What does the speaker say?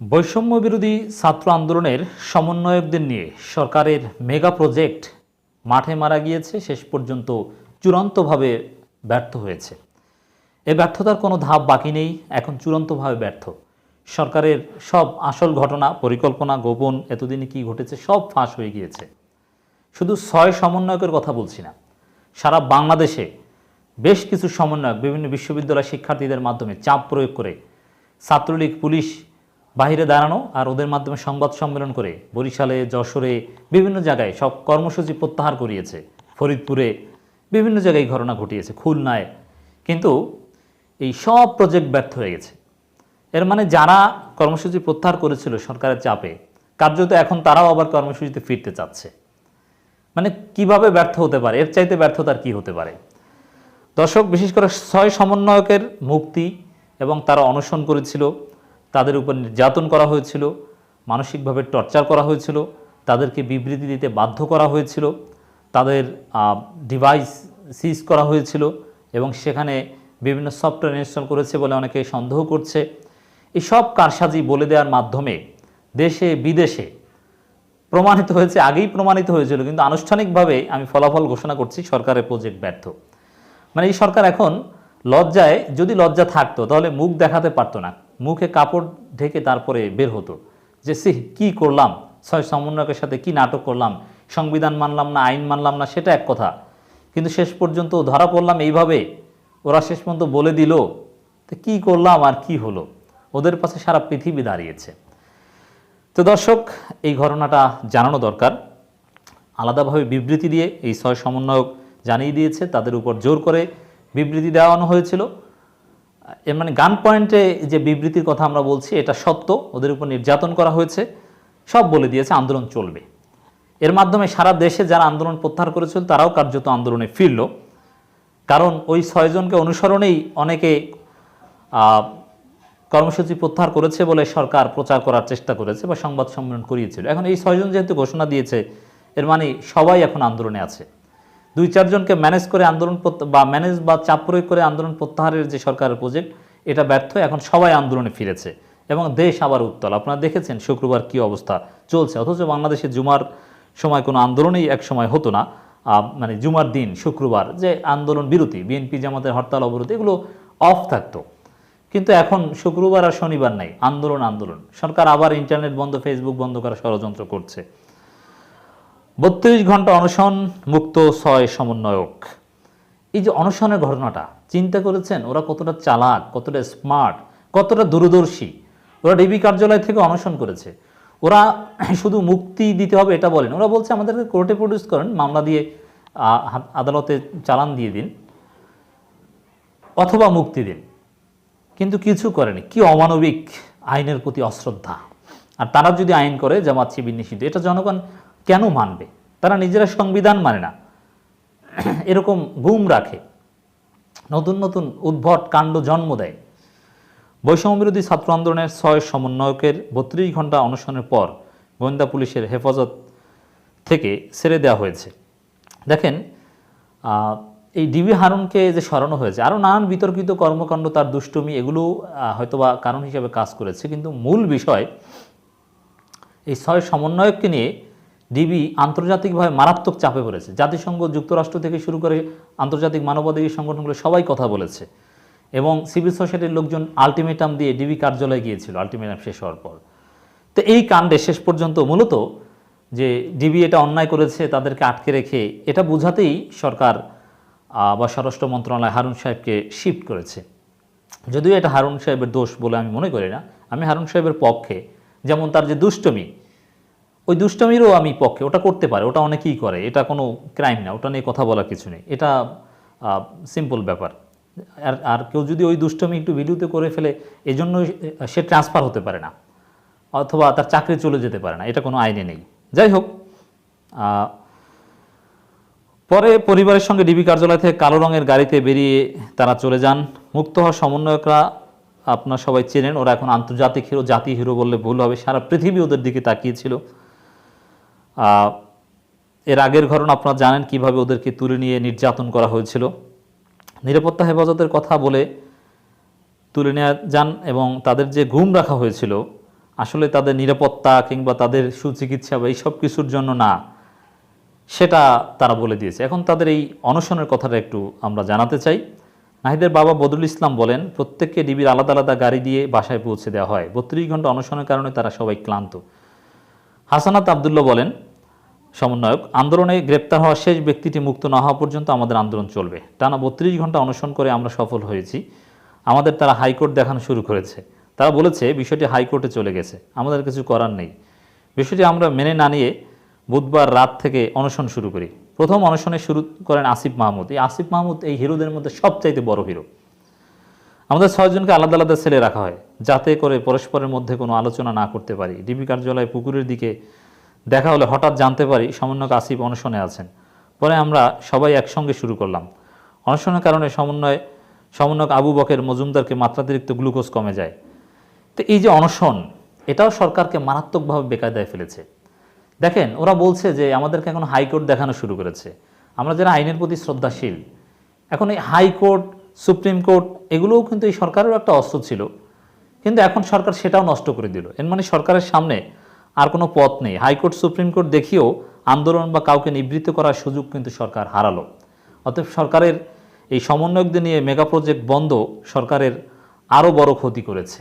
বৈষম্য বিরোধী ছাত্র আন্দোলনের সমন্বয়কদের নিয়ে সরকারের মেগা প্রজেক্ট মাঠে মারা গিয়েছে, শেষ পর্যন্ত চূড়ান্তভাবে ব্যর্থ হয়েছে। এ ব্যর্থতার কোনো ধাপ বাকি নেই, এখন চূড়ান্তভাবে ব্যর্থ। সরকারের সব আসল ঘটনা, পরিকল্পনা, গোপন, এতদিনে কি ঘটেছে, সব ফাঁস হয়ে গিয়েছে। শুধু ছয় সমন্বয়কের কথা বলছি না, সারা বাংলাদেশে বেশ কিছু সমন্বয়ক, বিভিন্ন বিশ্ববিদ্যালয় শিক্ষার্থীদের মাধ্যমে চাপ প্রয়োগ করে ছাত্রলীগ, পুলিশ বাহিরে দাঁড়ানো আর ওদের মাধ্যমে সংবাদ সম্মেলন করে বরিশালে, যশোরে, বিভিন্ন জায়গায় সব কর্মসূচি প্রত্যাহার করিয়েছে। ফরিদপুরে বিভিন্ন জায়গায় ঘটনা ঘটিয়েছে, খুলনায়। কিন্তু এই সব প্রজেক্ট ব্যর্থ হয়ে গেছে। এর মানে যারা কর্মসূচি প্রত্যাহার করেছিল সরকারের চাপে, কার্যত এখন তারাও আবার কর্মসূচিতে ফিরতে চাচ্ছে। মানে কীভাবে ব্যর্থ হতে পারে? এর চাইতে ব্যর্থতার কি হতে পারে? দর্শক, বিশেষ করে ছয় সমন্বয়কের মুক্তি এবং তারা অনশন করেছিল। তাদের উপর নির্যাতন করা হয়েছিল, মানসিকভাবে টর্চার করা হয়েছিল, তাদেরকে বিবৃতি দিতে বাধ্য করা হয়েছিল, তাদের ডিভাইস সিজ করা হয়েছিল এবং সেখানে বিভিন্ন সফটওয়্যার ইনস্টল করেছে বলে অনেকে সন্দেহ করছে। এই সব কারসাজি বলে দেওয়ার মাধ্যমে দেশে বিদেশে প্রমাণিত হয়েছে, আগেই প্রমাণিত হয়েছিল, কিন্তু আনুষ্ঠানিকভাবে আমি ফলাফল ঘোষণা করছি, সরকারের প্রজেক্ট ব্যর্থ। মানে এই সরকার এখন লজ্জায়, যদি লজ্জা থাকতো, তাহলে মুখ দেখাতে পারতো না। মুখে কাপড় ঢেকে তারপরে বের হতো। যে সি কি করলাম? ছয় সমন্বয়কের সাথে কি নাটক করলাম? সংবিধান মানলাম না, আইন মানলাম না, সেটা এক কথা। কিন্তু শেষ পর্যন্ত ধরা পড়লাম এইভাবে। ওরা শেষ পর্যন্ত বলে দিল, তো কী করলাম আর কি হলো? ওদের পাশে সারা পৃথিবী দাঁড়িয়েছে। তো দর্শক, এই ঘটনাটা জানানো দরকার। আলাদাভাবে বিবৃতি দিয়ে এই ছয় সমন্বয়ক জানিয়ে দিয়েছে, তাদের উপর জোর করে বিবৃতি দেওয়ানো হয়েছিল। এর মানে গান পয়েন্টে যে বিবৃতির কথা আমরা বলছি, এটা সত্য, ওদের উপর নির্যাতন করা হয়েছে, সব বলে দিয়েছে আন্দোলন চলবে। এর মাধ্যমে সারা দেশে যারা আন্দোলন প্রত্যাহার করেছিল, তারাও কার্যত আন্দোলনে ফিরল। কারণ ওই ছয়জনকে অনুসরণেই অনেকে কর্মসূচি প্রত্যাহার করেছে বলে সরকার প্রচার করার চেষ্টা করেছে বা সংবাদ সম্মেলন করিয়েছিল। এখন এই ছয়জন যেহেতু ঘোষণা দিয়েছে, এর মানে সবাই এখন আন্দোলনে আছে। দুই চারজনকে ম্যানেজ করে আন্দোলন বা ম্যানেজ বা চাপ প্রয়োগ করে আন্দোলন প্রত্যাহারের যে সরকারের প্রজেক্ট এটা ব্যর্থ। এখন সবাই আন্দোলনে ফিরেছে এবং দেশ আবার উত্তল। আপনারা দেখেছেন শুক্রবার কি অবস্থা চলছে। অথচ বাংলাদেশে জুমার সময় কোনো আন্দোলনই এক সময় হতো না। মানে জুমার দিন, শুক্রবার যে আন্দোলন বিরতি, বিএনপি জামাতের হরতাল অবরোধ, এগুলো অফ থাকতো। কিন্তু এখন শুক্রবার আর শনিবার নাই। আন্দোলন আন্দোলন। সরকার আবার ইন্টারনেট বন্ধ ফেসবুক বন্ধ করার ষড়যন্ত্র করছে। বত্রিশ ঘণ্টা অনশন মুক্ত ছয় সমন্বয়ক। এই যে অনশনের ঘটনাটা, চিন্তা করেছেন ওরা কতটা চালাক, কতটা স্মার্ট, কতটা দূরদর্শী? ওরা ডিবি কার্যালয় থেকে অনশন করেছে। ওরা শুধু মুক্তি দিতে হবে এটা বলেন। ওরা বলছে, আমাদেরকে কোর্টে প্রডিউস করেন, মামলা দিয়ে আদালতে চালান দিয়ে দিন অথবা মুক্তি দিন। কিন্তু কিছু করেনি। কি অমানবিক আইনের প্রতি অশ্রদ্ধা। আর তারা যদি আইন করে, জামাত শিবির নিষিদ্ধ। এটা জনগণ কেন মানবে? তারা নিজেরা সংবিধান মানে না। এরকম গুম রাখে। নতুন নতুন উদ্ভট কাণ্ড জন্ম দেয়। বৈষম্যবিরোধী ছাত্র আন্দোলনের ছয় সমন্বয়কের বত্রিশ ঘণ্টা অনশনের পর গোয়েন্দা পুলিশের হেফাজত থেকে ছেড়ে দেওয়া হয়েছে। দেখেন এই ডিবি হারুনকে যে সরানো হয়েছে আরও নানান বিতর্কিত কর্মকাণ্ড তার দুষ্টুমি, এগুলো হয়তোবা কারণ হিসেবে কাজ করেছে। কিন্তু মূল বিষয়, এই ছয় সমন্বয়ককে নিয়ে ডিবি আন্তর্জাতিকভাবে মারাত্মক চাপে পড়েছে। জাতিসংঘ যুক্তরাষ্ট্র থেকে শুরু করে আন্তর্জাতিক মানবাধিকার সংগঠনগুলো সবাই কথা বলেছে। এবং সিভিল সোসাইটির লোকজন আলটিমেটাম দিয়ে ডিবি কার্যালয়ে গিয়েছিল, আলটিমেটাম শেষ হওয়ার পর। তো এই কাণ্ডে শেষ পর্যন্ত মূলত যে ডিবি এটা অন্যায় করেছে, তাদেরকে আটকে রেখে এটা বোঝাতেই সরকার বা স্বরাষ্ট্র মন্ত্রণালয় হারুন সাহেবকে শিফট করেছে। যদিও এটা হারুন সাহেবের দোষ বলে আমি মনে করি না। আমি হারুন সাহেবের পক্ষে, যেমন তার যে দুষ্টমি ওই দুষ্টমিরও আমি পক্ষে, ওটা করতে পারে, ওটা অনেকেই করে, এটা কোনো ক্রাইম না, ওটা নিয়ে কথা বলার কিছু নেই, এটা সিম্পল ব্যাপার। আর আর কেউ যদি ওই দুষ্টমি একটু ভিডিওতে করে ফেলে এজন্য সে ট্রান্সফার হতে পারে না, অথবা তার চাকরি চলে যেতে পারে না, এটা কোনো আইনে নেই। যাই হোক পরে পরিবারের সঙ্গে ডিবি কার্যালয় থেকে কালো রঙের গাড়িতে বেরিয়ে তারা চলে যান। মুক্ত হওয়া সমন্বয়করা আপনার সবাই চেনেন, ওরা এখন আন্তর্জাতিক হিরো জাতি হিরো বললে ভুল হবে, সারা পৃথিবী ওদের দিকে তাকিয়েছিল। এর আগের ঘটনা আপনারা জানেন কীভাবে ওদেরকে তুলে নিয়ে নির্যাতন করা হয়েছিল। নিরাপত্তা হেফাজতের কথা বলে তুলে নেওয়া যান এবং তাদের যে ঘুম রাখা হয়েছিল, আসলে তাদের নিরাপত্তা কিংবা তাদের সুচিকিৎসা বা এইসব কিছুর জন্য না, সেটা তারা বলে দিয়েছে। এখন তাদের এই অনশনের কথাটা একটু আমরা জানাতে চাই। নাহিদের বাবা বদরুল ইসলাম বলেন, প্রত্যেককে ডিবির আলাদা আলাদা গাড়ি দিয়ে বাসায় পৌঁছে দেওয়া হয়। বত্রিশ ঘণ্টা অনশনের কারণে তারা সবাই ক্লান্ত। হাসানাত আবদুল্লাহ বলেন সমন্বয়ক। আন্দোলনে গ্রেপ্তার হওয়া শেষ ব্যক্তিটি মুক্ত না হওয়া পর্যন্ত আমাদের আন্দোলন চলবে। টানা বত্রিশ ঘণ্টা অনশন করে আমরা সফল হয়েছি। আমাদের তারা হাইকোর্ট দেখানো শুরু করেছে। তারা বলেছে, বিষয়টি হাইকোর্টে চলে গেছে। আমাদের কিছু করার নেই। বিষয়টি আমরা মেনে না নিয়ে বুধবার রাত থেকে অনশন শুরু করি। প্রথম অনশনে শুরু করেন আসিফ মাহমুদ। এই আসিফ মাহমুদ এই হিরোদের মধ্যে সবচাইতে বড় হিরো। আমাদের ছয়জনকে আলাদা আলাদা সেলে রাখা হয়। যাতে করে পরস্পরের মধ্যে কোনো আলোচনা না করতে পারি। ডিবি কার্যালয় পুকুরের দিকে দেখা হলে হঠাৎ জানতে পারি সমন্বয়ক আসিফ অনশনে আছেন। পরে আমরা সবাই একসঙ্গে শুরু করলাম। অনশনের কারণে সমন্বয়, সমন্বয়ক আবু বকের মজুমদারকে মাত্রাতিরিক্ত গ্লুকোজ কমে যায়। তো এই যে অনশন, এটাও সরকারকে মারাত্মকভাবে বেকায়দায় ফেলেছে। দেখেন, ওরা বলছে যে আমাদেরকে এখন হাইকোর্ট দেখানো শুরু করেছে। আমরা যারা আইনের প্রতি শ্রদ্ধাশীল, এখন এই হাইকোর্ট, সুপ্রিম কোর্ট, এগুলোও কিন্তু এই সরকারেরও একটা অস্ত্র ছিল। কিন্তু এখন সরকার সেটাও নষ্ট করে দিল। এর মানে সরকারের সামনে আর কোনো পথ নেই। হাইকোর্ট, সুপ্রিম কোর্ট দেখিয়েও আন্দোলন বা কাউকে নিবৃত্ত করার সুযোগ কিন্তু সরকার হারালো। অতএব সরকারের এই সমন্বয়কদের নিয়ে মেগা প্রজেক্ট বন্ধ সরকারের আরও বড় ক্ষতি করেছে।